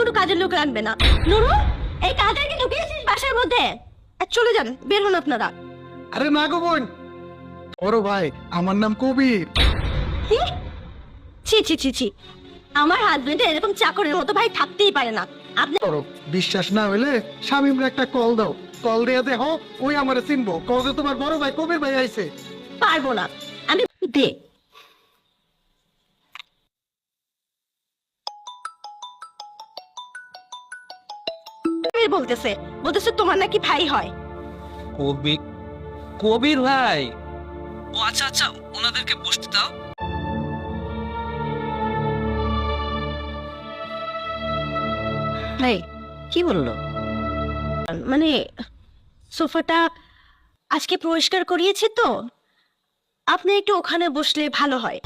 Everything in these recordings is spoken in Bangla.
কোনো কাজের লোক রাখবে না। নুরু এই কাজের কি ঢুকিয়েছিস বাসার মধ্যে? চলে যান বের হন আপনারা। আরে না গো বোন। বড় ভাই আমার নাম কবির। কি? ছি ছি ছি ছি। আমার হাজবেন্ডের এরকম চাকরের মতো ভাই থাকতেই পারে না। আপনি বিশ্বাস না হইলে স্বামীর একটা কল দাও। কল দিয়ে দে হো ওই আমারে চিনবো। কল তোমার বড় ভাই কবির ভাই আইছে। পারব না। আমি দে বলতেছে বলতেছে তোমার নাকি ভাই হয়। কবির কবির ভাই। ও আচ্ছা আচ্ছা ওনাদেরকে বসতে দাও। এই কি বলল? মানে সোফাটা আজকে পরিষ্কার করিয়েছি তো আপনি একটু ওখানে বসলে ভালো হয়।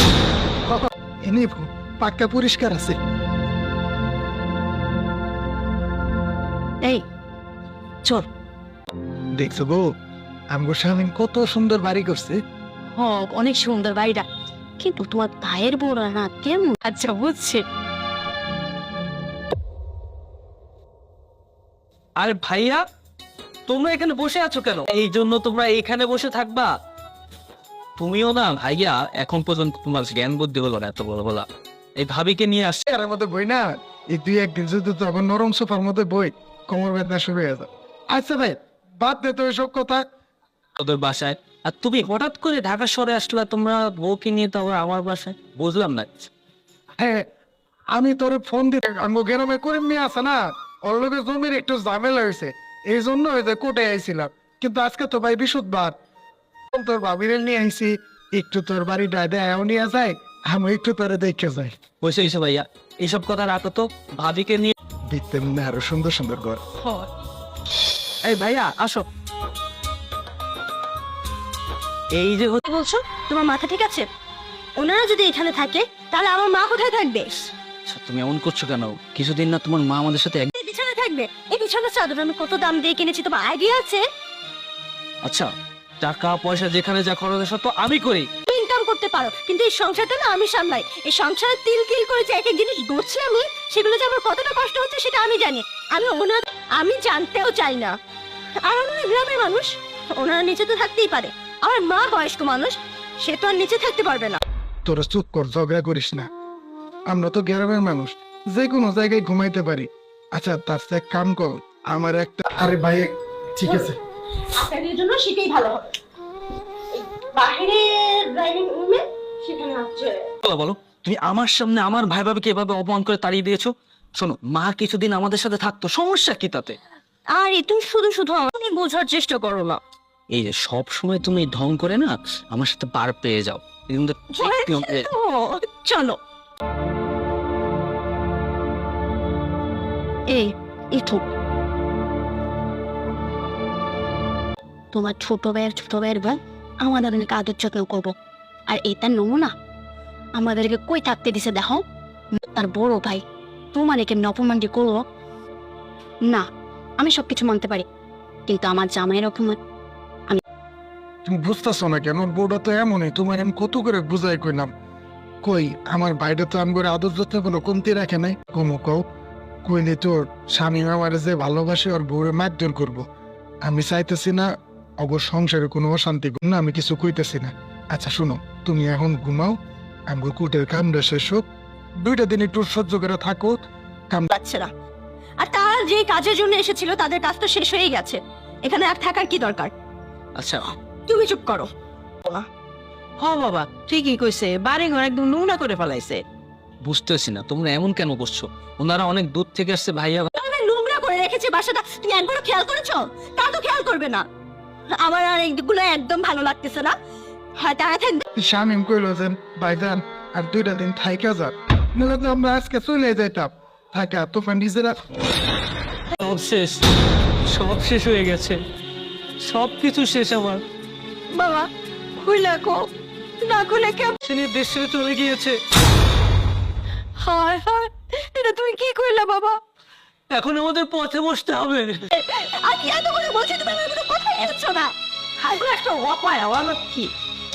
এনে পাক্কা পরিষ্কার আছে। এই চল। দেখছ গো আমগো স্বামী কত সুন্দর বাড়ি করছে। হ অনেক সুন্দর বাড়িটা। কিন্তু তোমার ভাইয়ের বড় না কেমন? আচ্ছা বুঝছি। আরে ভাইয়া তোমরা এখানে বসে আছো কেন? এই জন্য তোমরা এখানে বসে থাকবা। তুমিও না ভাইয়া এখন পর্যন্ত তোমার জ্ঞান বুদ্ধি হলো না এত বড় বলা। এই ভাবিকে নিয়ে আসছে। এর মধ্যে বই না এই দুই একদিন যদি তো আবার নরম সোফার মধ্যে বই। কোমর বেদনা শুরু হয়ে যাবে আচ্ছা ভাই বাদ দে তো এসব কথা। ওদের বাসায়। আর তুমি হঠাৎ করে ঢাকা শহরে আসলা তোমরা বউকে নিয়ে তো আবার আমার বাসায়? বুঝলাম না। হ্যাঁ আমি তোর ফোন দিতে আমগো গ্রামে করিম নিয়ে আসে না ওর লোকে জমির একটু ঝামেলা হয়েছে। এই জন্য যে কোটে আইছিলাম। কিন্তু আজকে তো ভাই বিশুদ্ধবার তোর ভাবিরে নিয়ে আইছি একটু তোর বাড়িটা দেয় নিয়ে যায় আমি একটু তোরে দেখে যাই। বসে ভাইয়া। এইসব কথা রাখো তো ভাবিকে নিয়ে দেখতে মনে আরও সুন্দর সুন্দর ঘর। এই ভাইয়া আসো। এই যে হচ্ছে বলছো তোমার মাথা ঠিক আছে? ওনারা যদি এখানে থাকে তাহলে আমার মা কোথায় থাকবে? আচ্ছা, তুমি এমন করছ কেন? কিছুদিন না তোমার মা আমাদের সাথে এক- এই বিছানায় থাকবে। এই বিছানার চাদর আমি কত দাম দিয়ে কিনেছি তোমার আইডিয়া আছে? আচ্ছা টাকা পয়সা যেখানে যা খরচ হয় সব তো আমি করি। করতে পারো কিন্তু এই সংসারটা না আমি সামলাই। এই সংসারে তিল তিল করে যে এক এক জিনিস গড়ছি আমি সেগুলো যে আমার কতটা কষ্ট হচ্ছে সেটা আমি জানি। আমি ওনার আমি জানতেও চাই না। আর ওনারা গ্রামের মানুষ ওনারা নিচে তো থাকতেই পারে। আমার মা বয়স্ক মানুষ সে তো আর নিচে থাকতে পারবে না। তোরা চুপ কর ঝগড়া করিস না। আমরা তো গ্রামের মানুষ যে কোনো জায়গায় ঘুমাইতে পারি। আচ্ছা তার এক কাম কর আমার একটা আরে ভাই ঠিক আছে। আপনাদের জন্য সেটাই ভালো হবে। এই বাহিরের ড্রাইভিং রুমে সেখানে হচ্ছে বলো বলো তুমি আমার সামনে আমার ভাই ভাবিকে এভাবে অপমান করে তাড়িয়ে দিয়েছ? শোনো মা কিছুদিন আমাদের সাথে থাকতো সমস্যা কি তাতে? আর তুমি শুধু শুধু আমাকে বোঝার চেষ্টা করো না। এই যে সব সময় তুমি ঢং করে না আমার সাথে পার পেয়ে যাও। এই কিন্তু ঠিক- চলো। এই তোমার ছোট ভাইয়ের ছোট ভাইয়ের ভাই আমাদের অনেক আদর যত্ন করব? আর এটা নমুনা আমাদেরকে কই থাকতে দিছে দেখো? তার বড় ভাই, তোমার কেমনি অপমান যে করল না, আমি সবকিছু মানতে পারি, কিন্তু আমার জামাইয়ের অপমান। তুমি বুঝতেছো না কেন? বউটা তো এমনই তোমার আমি কত করে বুঝাই কইলাম। কই, আমার বাইরে তো আমি করে আদর যত্ন কোনো কমতি রাখে নাই। কোনো কও, কইলে তোর স্বামী আমার যে ভালোবাসে, ওর বউরে মারধর করব। আমি চাইতেছি না অবশ্য সংসারে কোনো অশান্তি না আমি কিছু কইতেছি না। আচ্ছা শুনো তুমি এখন ঘুমাও আমি কুটের কামড়া শেষ হোক। দুইটা দিন একটু সহ্য করে থাকো। না আর তারা যে কাজের জন্য এসেছিল তাদের কাজ তো শেষ হয়ে গেছে। এখানে আর থাকার কি দরকার? আচ্ছা। তুমি চুপ করো। হ বাবা ঠিকই কইছে বাড়ি ঘর একদম নোংরা করে ফেলাইছে। বুঝতেছি না তোমরা এমন কেন করছ? ওনারা অনেক দূর থেকে আসছে ভাইয়া নোংরা করে রেখেছে বাসাটা তুমি একবারও খেয়াল করেছ? তা তো খেয়াল করবে না। আমার আর এইগুলো একদম ভালো লাগতেছে না। হয় তারা থাকবে। স্বামী কইল যে ভাইজান আর দুইটা দিন থাইকা যান নাহলে তো আমরা আজকে চলে যাইতাম। থাকা তোফান নিজেরা সব শেষ। সব শেষ হয়ে গেছে। সব কিছু শেষ আমার। বাবা খুলে কো। না খুলে কেমন সে নিয়ে দেশ চলে গিয়েছে। হায় হায় এটা তুমি কি করলে বাবা? এখন আমাদের পথে বসতে হবে। আমি এত করে বলছি তুমি আমার কোনো কথা এসছো না। হাইগুলো একটা অপায় আমার কি?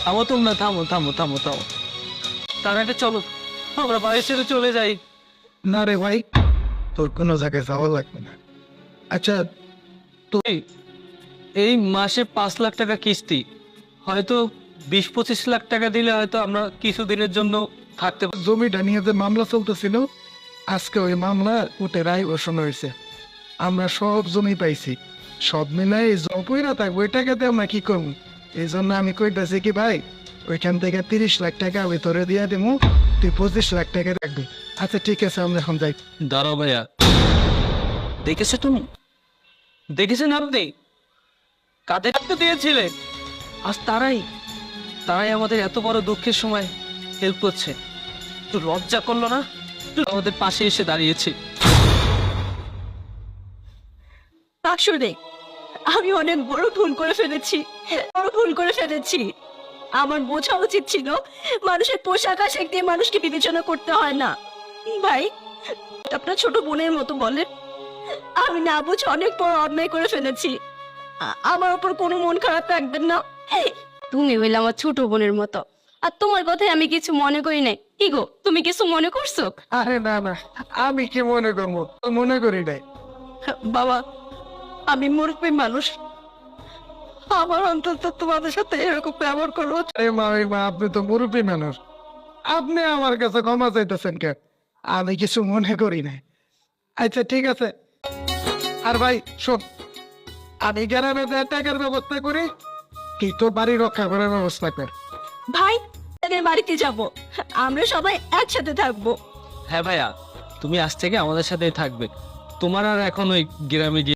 থামো তোমরা থামো থামো থামো থামো। তার একটা চলো আমরা বাড়ি ছেড়ে চলে যাই। না রে ভাই তোর কোনো জায়গায় যাওয়া লাগবে না। আচ্ছা এই এই মাসে পাঁচ লাখ টাকা কিস্তি। হয়তো বিশ পঁচিশ লাখ টাকা দিলে হয়তো আমরা কিছুদিনের জন্য থাকতে জমিটা নিয়ে যে মামলা চলতেছিল আজকে ওই মামলা উঠে রায় ঘোষণা হয়েছে। আমরা সব জমি পাইছি। সব মিলাই জপইরা থাকব ওই টাকাতে আমরা কি করব? এই জন্য আমি কইতাছি কি ভাই, ওইখান থেকে তিরিশ লাখ টাকা আমি তোরে দিয়ে দেবো তুই পঁচিশ লাখ টাকা রাখবি। আচ্ছা ঠিক আছে, আমরা এখন যাই। দাঁড়াও ভাইয়া। দেখেছ তুমি? দেখেছেন আপনি? কাদের হাতে দিয়েছিলেন আজ তারাই তারাই আমাদের এত বড় দুঃখের সময় হেল্প করছে। তো লজ্জা করল না? আমাদের পাশে এসে দাঁড়িয়েছে। আসলে আমি অনেক বড় ভুল করে ফেলেছি বড় ভুল করে ফেলেছি। আমার বোঝা উচিত ছিল মানুষের পোশাক আশাক দিয়ে মানুষকে বিবেচনা করতে হয় না। ভাই আপনার ছোট বোনের মতো বলেন। আমি না বুঝে অনেক বড় অন্যায় করে ফেলেছি। আমার ওপর কোনো মন খারাপ রাখবেন না। তুমি হইলে আমার ছোট বোনের মতো। আর তোমার কথায় আমি কিছু মনে করি নাই। কি গো তুমি কিছু মনে করছ? আরে না না আমি কি মনে করব? মনে করি নাই। বাবা আমি মুরব্বী মানুষ। আমার অন্তত তোমাদের সাথে এরকম ব্যবহার আরে মা মা আপনি তো মুরব্বী মানুষ। আপনি আমার কাছে ক্ষমা চাইতেছেন কে আমি কিছু মনে করি নাই। আচ্ছা ঠিক আছে। আর ভাই শোন আমি গ্রামে টাকার ব্যবস্থা করি তুই তোর বাড়ি রক্ষা করার ব্যবস্থা কর। ভাই তাদের বাড়িতে যাব। আমরা সবাই একসাথে থাকব। হ্যাঁ ভাইয়া, তুমি আজ থেকে আমাদের সাথেই থাকবে। তোমার আর এখন ওই গ্রামে গিয়ে